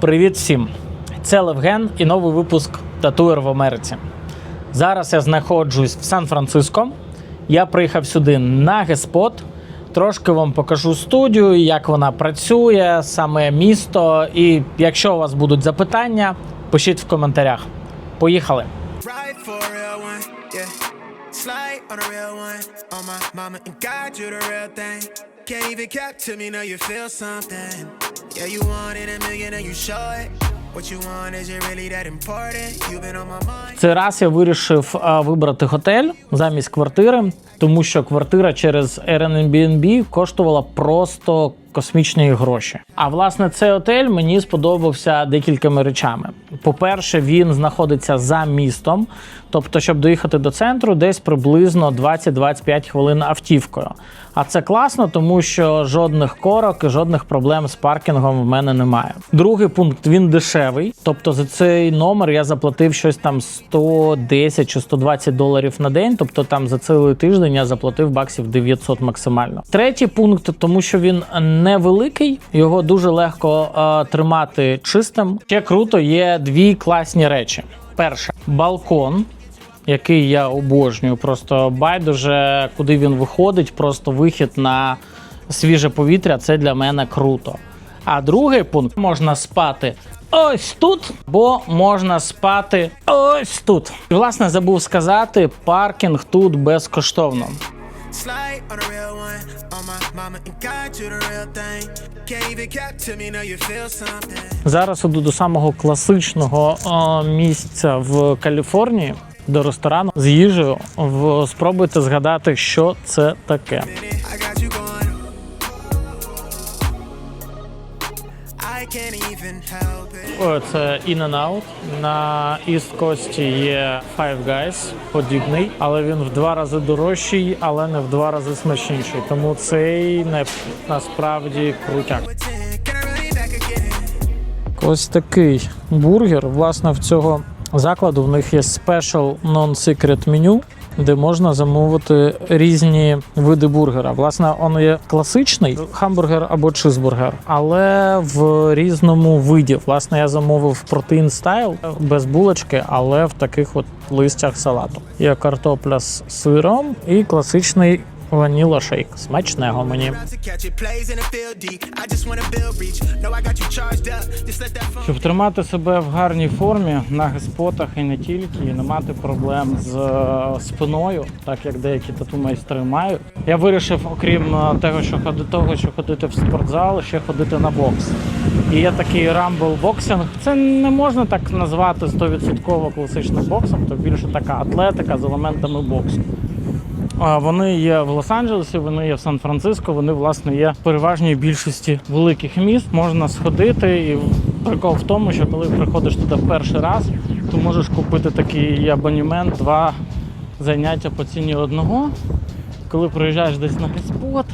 Привіт всім! Це Левген і новий випуск Татуєр в Америці. Зараз я знаходжусь в Сан-Франциско. Я приїхав сюди на Геспот. Трошки вам покажу студію, як вона працює, саме місто. І якщо у вас будуть запитання, пишіть в коментарях. Поїхали! Slide on a real one, on my mama and God, you the real thing. Can't even cap to me, know you feel something. Yeah, you wanted a million and you show it. Цей раз я вирішив вибрати готель замість квартири, тому що квартира через Airbnb коштувала просто космічні гроші. А власне цей готель мені сподобався декількома речами. По-перше, він знаходиться за містом, тобто, щоб доїхати до центру, десь приблизно 20-25 хвилин автівкою. А це класно, тому що жодних корок жодних проблем з паркінгом в мене немає. Другий пункт він дешевий. Тобто за цей номер я заплатив щось там 110 чи 120 доларів на день. Тобто там за цілий тиждень я заплатив баксів 900 максимально. Третій пункт, тому що він невеликий, його дуже легко е, тримати чистим. Ще круто є дві класні речі. Перше балкон який я обожнюю. Просто байдуже, куди він виходить, просто вихід на свіже повітря це для мене круто. А другий пункт можна спати ось тут, бо можна спати ось тут. І, власне, забув сказати, паркінг тут безкоштовно. Slide on a real one, on my mama and God, you the real thing. Зараз іду до самого класичного о, місця в Каліфорнії. До ресторану з їжею. В спробуйте згадати, що це таке. Це In and Out. На East Coast є Five Guys, подібний, але він в два рази дорожчий, але не в два рази смачніший. Тому цей не насправді крутяк. With 10, can I run it back again? Ось такий бургер. Власне, в цього закладу в них є special non-secret меню, де можна замовити різні види бургера. Власне, он є класичний хамбургер або чизбургер, але в різному виді. Власне, я замовив протеїн стайл без булочки, але в таких от листях салату. Є картопля з сиром і класичний ваніла шейк. Смачного мені. Щоб тримати себе в гарній формі на геспотах і не тільки, і не мати проблем з е, спиною, так як деякі тату майстри мають. Я вирішив, окрім е, того, що ходи того, що ходити в спортзал, ще ходити на бокс. І є такий Rumble боксинг. Це не можна так назвати 100% класичним боксом, то більше така атлетика з елементами боксу. Вони є в Лос-Анджелесі, вони є в Сан-Франциско, вони власне є в переважній більшості великих міст. Можна сходити, і прикол в тому, що коли приходиш туди перший раз, то можеш купити такий абонемент, два заняття по ціні одного. Коли приїжджаєш десь на геспот,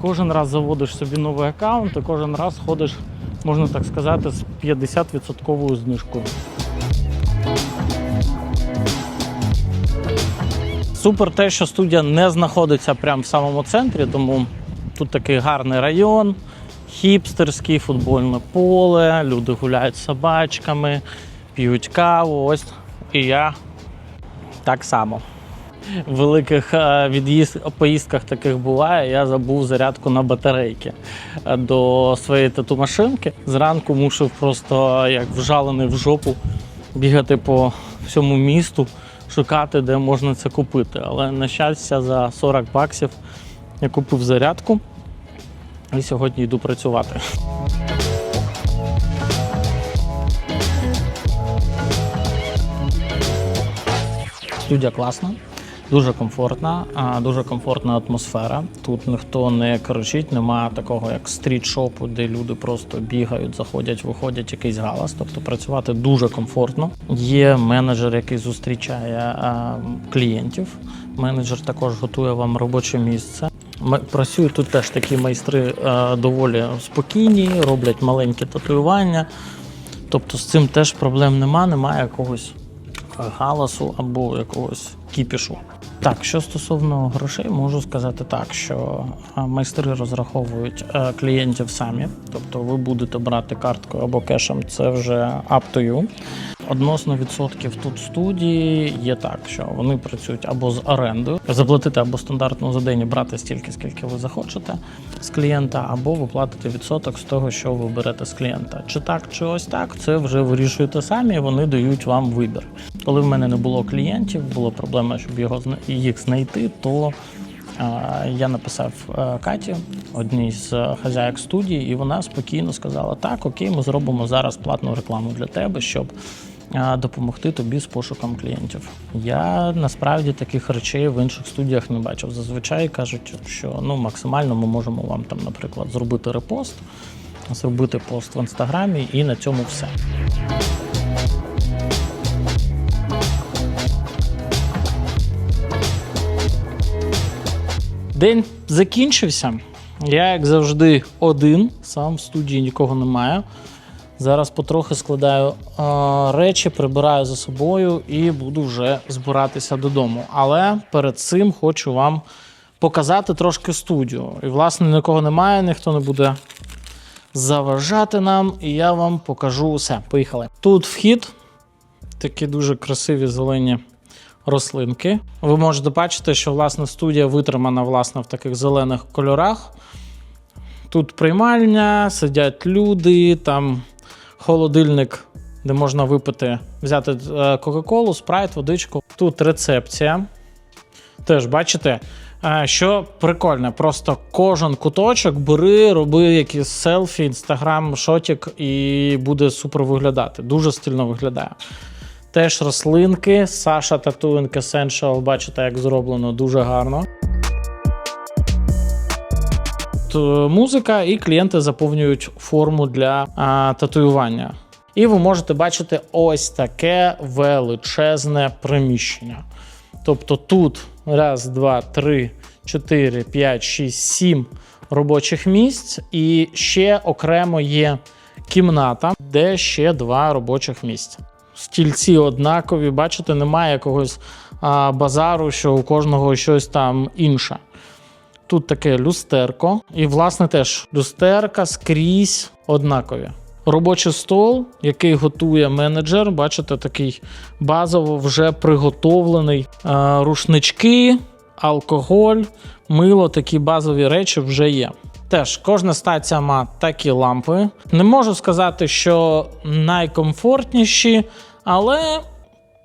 кожен раз заводиш собі новий аккаунт і кожен раз ходиш, можна так сказати, з 50% знижкою. Супер те, що студія не знаходиться прямо в самому центрі, тому тут такий гарний район, хіпстерський, футбольне поле, люди гуляють собачками, п'ють каву. Ось і я так само. В великих е, від'їзд, поїздках таких буває. Я забув зарядку на батарейки е, до своєї тату-машинки. Зранку мусив просто як вжалений в жопу бігати по всьому місту, шукати, де можна це купити. Але на щастя, за 40 баксів я купив зарядку і сьогодні йду працювати. Студія класна, дуже комфортна, дуже комфортна атмосфера. Тут ніхто не кричить, немає такого як стріт-шопу, де люди просто бігають, заходять, виходять якийсь галас. Тобто працювати дуже комфортно. Є менеджер, який зустрічає клієнтів. Менеджер також готує вам робоче місце. Працюють тут теж такі майстри доволі спокійні, роблять маленькі татуювання. Тобто з цим теж проблем нема, немає якогось галасу або якогось кіпішу. Так, що стосовно грошей, можу сказати так, що а, майстри розраховують е, клієнтів самі, тобто ви будете брати карткою або кешем, це вже up to you. Односно відсотків тут студії є так, що вони працюють або з орендою, заплатити або стандартну за день і брати стільки, скільки ви захочете з клієнта, або ви платите відсоток з того, що ви берете з клієнта. Чи так, чи ось так, це вже вирішуєте самі. Вони дають вам вибір. Коли в мене не було клієнтів, була проблема, щоб його їх знайти, то я написав е, Каті, одній з е, хазяїк студії, і вона спокійно сказала: Так, окей, ми зробимо зараз платну рекламу для тебе, щоб допомогти тобі з пошуком клієнтів. Я насправді таких речей в інших студіях не бачив. Зазвичай кажуть, що ну максимально ми можемо вам там, наприклад, зробити репост, зробити пост в інстаграмі, і на цьому все. День закінчився. Я, як завжди, один. Сам в студії нікого немає. Зараз потрохи складаю е, речі, прибираю за собою і буду вже збиратися додому. Але перед цим хочу вам показати трошки студію. І, власне, нікого немає, ніхто не буде заважати нам, і я вам покажу усе. Поїхали. Тут вхід, такі дуже красиві зелені рослинки. Ви можете бачити, що власне студія витримана власне в таких зелених кольорах. Тут приймальня, сидять люди, там холодильник, де можна випити, взяти е, Кока-Колу, спрайт, водичку. Тут рецепція. Теж бачите, е, що прикольне, просто кожен куточок бери, роби якісь селфі, інстаграм, шотік, і буде супер виглядати. Дуже стильно виглядає. Теж рослинки, Саша Tattooing Essential, бачите, як зроблено дуже гарно. Музика, і клієнти заповнюють форму для а, татуювання. І ви можете бачити ось таке величезне приміщення. Тобто тут раз, два, три, чотири, п'ять, шість, сім робочих місць, і ще окремо є кімната, де ще два робочих місця. Стільці однакові, бачите, немає якогось а, базару, що у кожного щось там інше. Тут таке люстерко, і, власне, теж люстерка скрізь однакові. Робочий стол, який готує менеджер, бачите, такий базово вже приготовлений. Е, рушнички, алкоголь, мило, такі базові речі вже є. Теж кожна стація має такі лампи. Не можу сказати, що найкомфортніші, але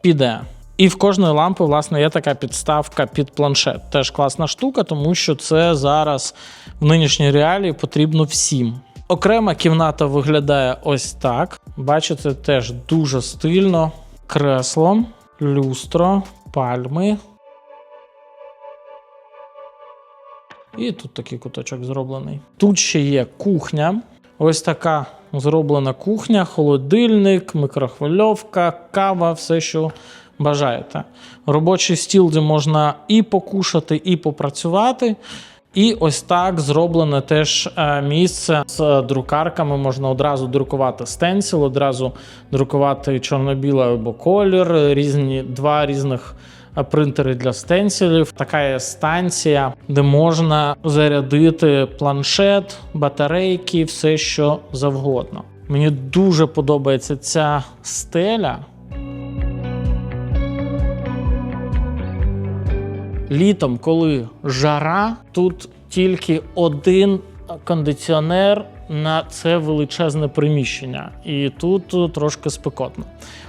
піде. І в кожної лампи, власне, є така підставка під планшет. Теж класна штука, тому що це зараз в нинішній реалії потрібно всім. Окрема кімната виглядає ось так. Бачите, теж дуже стильно. Кресло, люстро, пальми. І тут такий куточок зроблений. Тут ще є кухня. Ось така зроблена кухня, холодильник, мікрохвильовка, кава, все, що бажаєте. Робочий стіл, де можна і покушати, і попрацювати. І ось так зроблене теж е, місце з друкарками. Можна одразу друкувати стенсіл, одразу друкувати чорно-білий або колір, різні два різних принтери для стенсілів. Така є станція, де можна зарядити планшет, батарейки, все що завгодно. Мені дуже подобається ця стеля. Літом, коли жара, тут тільки один кондиціонер на це величезне приміщення, і тут трошки спекотно.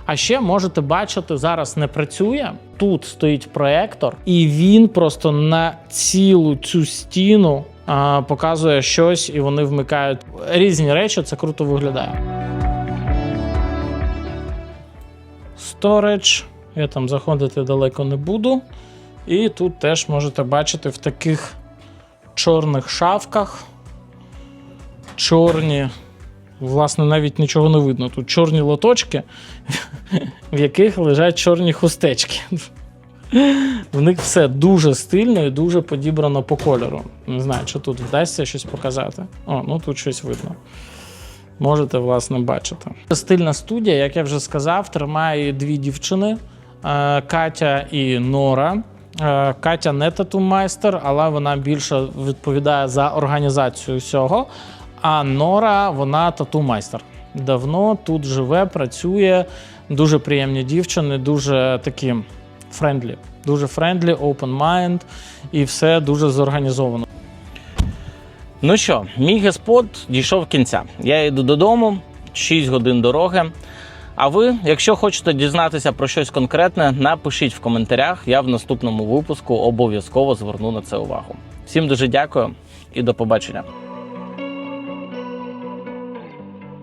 А ще можете бачити, зараз не працює. Тут стоїть проектор, і він просто на цілу цю стіну а, показує щось, і вони вмикають різні речі. Це круто виглядає. Storage. Я там заходити далеко не буду. І тут теж можете бачити в таких чорних шафках. Чорні, власне, навіть нічого не видно. Тут чорні лоточки, в яких лежать чорні хустечки. В них все дуже стильно і дуже подібрано по кольору. Не знаю, чи тут вдасться щось показати. О, ну тут щось видно. Можете, власне, бачити. Стильна студія, як я вже сказав, тримає дві дівчини. е, Катя і Нора. Е, Катя не тату-майстер, але вона більше відповідає за організацію всього. А Нора, вона тату-майстер. Давно тут живе, працює. Дуже приємні дівчини, дуже такі френдлі. Дуже френдлі, open mind і все дуже зорганізовано. Ну що, мій геспот дійшов кінця. Я йду додому, 6 годин дороги. А ви, якщо хочете дізнатися про щось конкретне, напишіть в коментарях. Я в наступному випуску обов'язково зверну на це увагу. Всім дуже дякую і до побачення.